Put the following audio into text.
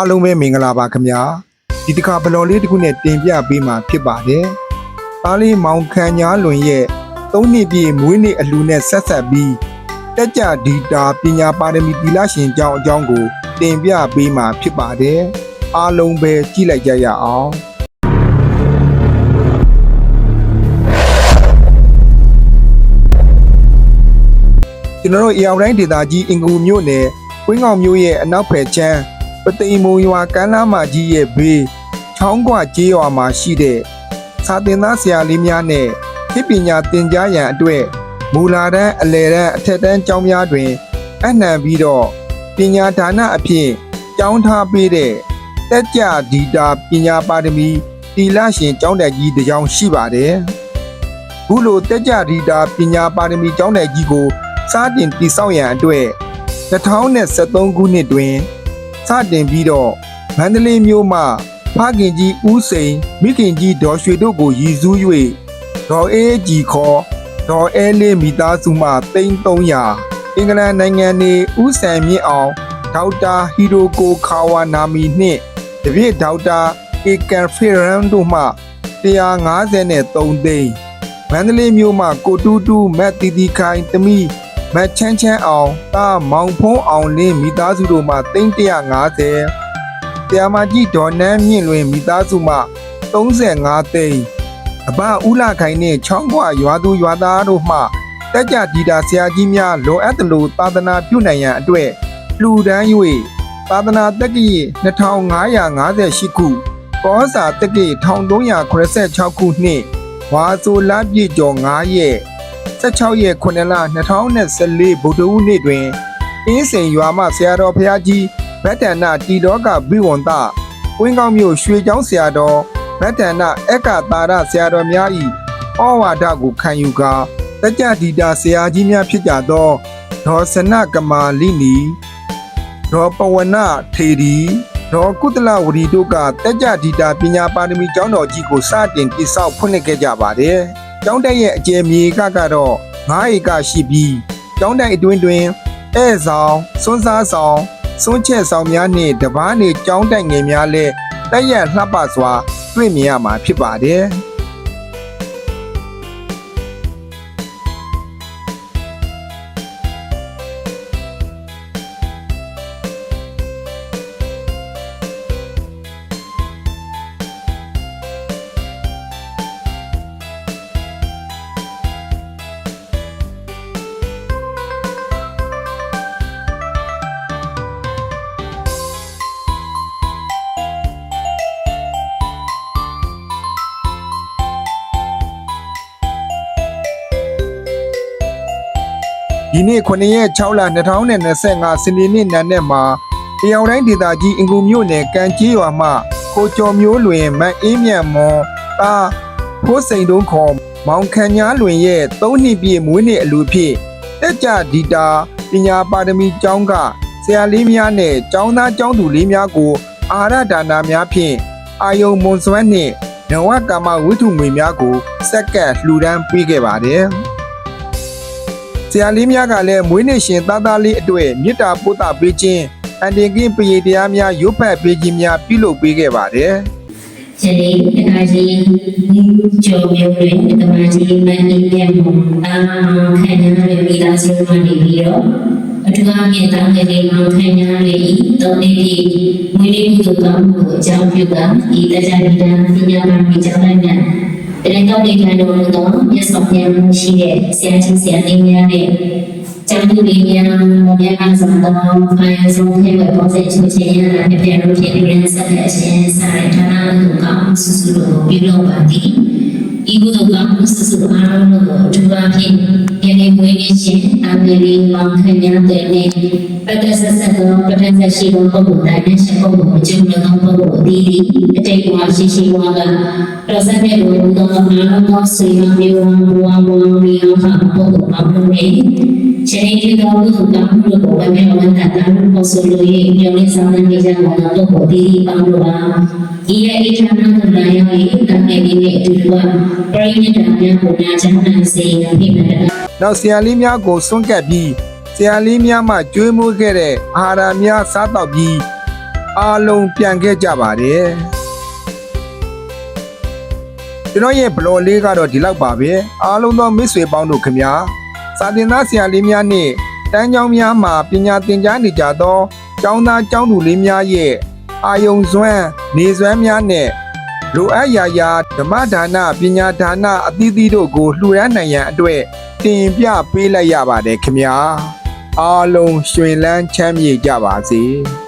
အားလုံးပဲမင်္ဂလာပါခင်ဗျာဒီတစ်ခါဘလော်လေးတစ်ခုနဲ့တင်ပြပေးမှာဖြစ်ပါတယ်သားလေးမောင်ခန်ညာလွန်ရဲ့သုံးနှစ်ပြည့်မွေးနေ့အလှူနဲ့ဆက်ဆက်ပြီးတက်ကြဒီတာပညာပါရမီတီလာရှင်ကျောင်းအကြောင်းကိုတင်ပြပေးမှာဖြစ်ပါတယ်အားလုံးပဲကြည့်လိုက်ကြရအောင်ကျွန်တော်တို့အရောက်တိုင်းဒေသကြီးအင်ကူမြို့နယ်ဝင်းကောင်မြို့ရဲ့အနောက်ဖက်ချမ်းပ သိမ်မုံရွာကမ်းနားမကြီးရဲ့ဘေးချောင်းကွကျေးရွာမှာရှိတဲ့စာတင်သားဆရာလေးများနဲ့ခေပညာသင်ကြားရန်အတွက်မူလာတန်းအလယ်တန်းအထက်တန်းကျောင်းများတွင်အနှံပြီးတော့ပညာဒါနအဖြစ်ကျောင်းထားပေးတဲ့တက်ကြဒီတာပညာပါရမီတီလာရှင်ကျောင်းတက်ကြီးတစ်ကြောင်းရှိပါတယ်။ခုလိုတက်ကြဒီတာပညာပါရမီကျောင်းတက်ကြီးကိုစတင်တည်ဆောက်ရန်အတွက်2023ခုနှစ်တွင် စတင်ပြီးတော့မန္တလေးမြို့မှဖခင်ကြီးဦးစိန်မိခင်ကြီးဒေါ်ရွှေတို့ကိုရည်စူး၍ဒေါ်အေးကြီးခေါ်ဒေါ်အဲလေးမိသားစုမှ3300အင်္ဂလန်နိုင်ငံနေဦးဆန်မြင့်အောင်ဒေါက်တာဟီရိုကိုခါဝါနာမီနှင့်တပည့်ဒေါက်တာအေကန်ဖီရန်တို့မှ153သိန်းမန္တလေးမြို့မှာကိုတူးတူးမက်တီတီခိုင်တမီ မက်ချမ်းချမ်းအောင်တာမောင်ဖုံးအောင်လင်းမိသားစုတို့မှ350တရားမကြီးဒေါ်နန်းမြင့်လွင်မိသားစုမှ35သိန်းအဘဦးလာခိုင်နှင့်ချောင်းကွာရွာသူရွာသားတို့မှတက်ကြဒီတာဆရာကြီးများလိုအပ်သလိုသာသနာပြုနိုင်ရန်အတွက်လှူဒန်း၍သာသနာတက္ကီ2558ခုကောစာတက္ကီ1386ခုနှင့်ဝါဆိုလပြည့်ကျော်9ရက် 16ရက်9လ2024ဗုဒ္ဓဟူးနေ့တွင်အင်းစိန်ရွာမှဆရာတော်ဘုရားကြီးဗတ္တနာတီတော်ကဘိဝန္တဝင်းကောင်းမြို့ရွှေကျောင်းဆရာတော်ဗတ္တနာအက္ကတာရဆရာတော်များ၏ဩဝါဒကိုခံယူကာတကြဒီတာဆရာကြီးများဖြစ်ကြသောဒေါ်စနကမာလိနီဒေါ်ပဝနထေရီဒေါ်ကုသလဝရီတို့ကတက်ကြဒီတာပညာပါရမီကျောင်းတော်ကြီးကိုစတင်တည်ဆောက်ဖွင့်လှစ်ခဲ့ကြပါတယ်။ ကျောင်းတက်ရဲ့အကျယ်မြေကကတော့9ဧကရှိပြီးကျောင်းတက်အတွင်းတွင်ဧည့်ဆောင်စွန်းစားဆောင်စွန်းချက်ဆောင်များနှင့်တပားနေကျောင်းတက်ငယ်များလည်းတက်ရလှပစွာတွေ့မြင်ရမှာဖြစ်ပါတယ်။ ဒီနေ့9ရက်6လ2025စနေနေ့နံနက်မှာတရောင်တိုင်းဒေသကြီးအင်ကူမြို့နယ်ကံကြီးရွာမှကိုကျော်မျိုးလွင်မတ်အေးမြတ်မွန်တာဖိုးစိန်တုံးခေါ်မောင်ခန့်ညာလွင်ရဲ့3နှစ်ပြည့်မွေးနေ့အလူဖြစ်တက်ကြဒီတာပညာပါရမီကျောင်းကဆရာလေးများနဲ့ကျောင်းသားကျောင်းသူလေးများကို အာရဒါနာများဖြင့်အာယုံမွန်စွမ်းနှင့်နဝကမ္မဝိထုငွေများကိုစက္ကပ်လှူဒန်းပေးခဲ့ပါတယ်။ ဆရာလေးများကလည်းမွေးနေ့ရှင်သားသားလေးအတွေ့မေတ္တာပို့တာပေးခြင်းအန်တင်ကင်းပရိတရားများရုပ်ဖတ်ပေးခြင်းများပြုလုပ်ပေးခဲ့ပါတယ်ယနေ့တခါကြီးကျော်မျိုးတွေတမကြီးမင်းကြီးရဲ့မူအာခံရတဲ့မိသားစုမှနေပြီးတော့အထူးအမြင့်တောင်းတဲ့ဒီမောင်ခံရတဲ့ဤတော်နေဒီမွေးနေ့ကုသိုလ်ကောင်းမှုကိုအကြောင်းပြုကဤတရားဒီတန်ပညာပါမိကြောင်းလိုက်မြ တ်တရင်တော့ဒီခံတော်မူသောမြတ်စွာဘုရားရှိတဲ့ဆရာကြီးဆရာလေးများနဲ့ကျမ်းသူလေးများမမြတ်ကဆုံးသောအာယဆုံးရဲ့ပေါ်စေချွချင်းရတဲ့ပြည့်လို့ဖြစ်နေတဲ့ဆက်တဲ့အရှင်စာရဌာနတို့ကောင်းဆုစုတို့ပြုလုပ်ပါသည်ဤကုသိုလ်ကောင်းမှုဆုစုအားလုံးတို့ကိုအထူးအဖြင့် ယနေ့မွေးနေ့ရှင်အမေရိမောင်ခင်များတဲ့နေ့ပတ္တဆက်ဆက်သောပဋ္ဌာန်းဆက်ရှိသောပုဂ္ဂိုလ်တိုင်းနဲ့ရှင်ပုဂ္ဂိုလ်အကျိုးလုံးပုဂ္ဂိုလ်အသီးသီးအတိတ်ဘဝရှိရှိဘဝကတော်ဆက်တဲ့လူတို့အားလုံးသောဆွေမျိုးမျိုးဘဝဘဝမျိုးဟာပုဂ္ဂိုလ်ပေါင်းတို့နဲ့ရှင်ဒီတော်ဘုရားကောင်းမှုကိုဝေမျှဝန္တာတာလို့ဆိုလို့ရညောင်းလေးဆောင်နေကြမှာတော့ဘုဒီပေါင်းလို့ပါဒီရဲ့အိထာနာကလာရောဤတန်နေနေအတူတူကပရိနိဒာများကိုနာချမ်းသာစေရဖြစ်နေတယ်။ နောက်ဆရာလေးများကိုစွန့်ကပ်ပြီးဆရာလေးများမှကျွေးမွေးခဲ့တဲ့အာဟာရများစားတော့ပြီးအားလုံးပြန်ခဲ့ကြပါတယ်ကျွန်တော်ရဲ့ဘလော်လေးကတော့ဒီလောက်ပါပဲအားလုံးသောမိတ်ဆွေပေါင်းတို့ခင်ဗျာစာတင်သားဆရာလေးများနဲ့တန်းကျောင်းများမှာပညာသင်ကြားနေကြသောကျောင်းသားကျောင်းသူလေးများရဲ့အာယုံစွမ်းနေစွမ်းများနဲ့ လိုအပ်ရာရာဓမ္မဒါနပညာဒါနအသီးသီးတို့ကိုလှူဒါန်းနိုင်ရန်အတွက်တင်ပြပေးလိုက်ရပါတယ်ခင်ဗျာအားလုံးရွှင်လန်းချမ်းမြေ့ကြပါစေ။